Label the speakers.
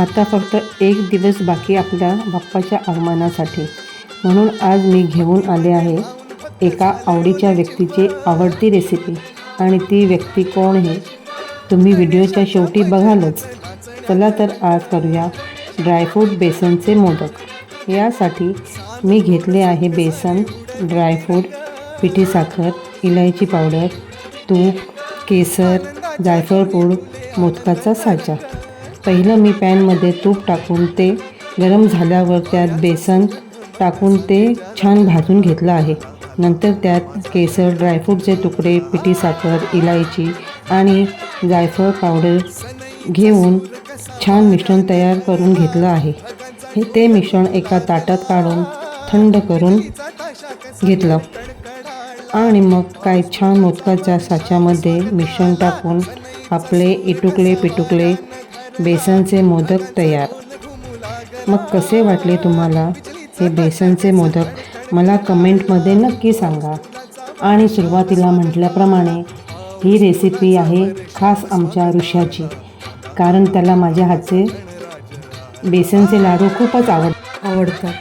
Speaker 1: आता फक्त एक दिवस बाकी आपल्या बाप्पाच्या आगमनासाठी म्हणून आज मी घेऊन आले आहे एका आवडीच्या व्यक्तीची आवडती रेसिपी आणि ती व्यक्ती कोण हे तुम्ही व्हिडिओच्या शेवटी बघालच. चला तर आज करूया ड्रायफ्रूट बेसनचे मोदक. यासाठी मी घेतले आहे बेसन ड्रायफ्रूट पिठी साखर इलायची पावडर तूप केसर जायफळ पूड मोदकाचा साचा. पहिलं मी पॅनमध्ये तूप टाकून ते गरम झाल्यावर त्यात बेसन टाकून ते छान भाजून घेतलं आहे. नंतर त्यात केसर ड्रायफ्रूटचे तुकडे पिठी साखर इलायची आणि जायफळ पावडर घेऊन छान मिश्रण तयार करून घेतलं आहे. हे ते मिश्रण एका ताटात काढून थंड करून घेतलं. आणि मग काय छान मोदकाच्या साच्यामध्ये मिश्रण टाकून आपले इटुकले पिटुकले बेसनचे मोदक तयार. मग कसे वाटले तुम्हाला हे बेसनचे मोदक? मला कमेंटमध्ये नक्की सांगा. आणि सुरुवातीला म्हटल्याप्रमाणे ही रेसिपी आहे खास आमच्या ऋषाची कारण त्याला माझ्या हातचे बेसनचे लाडू खूपच आवड आवडतात.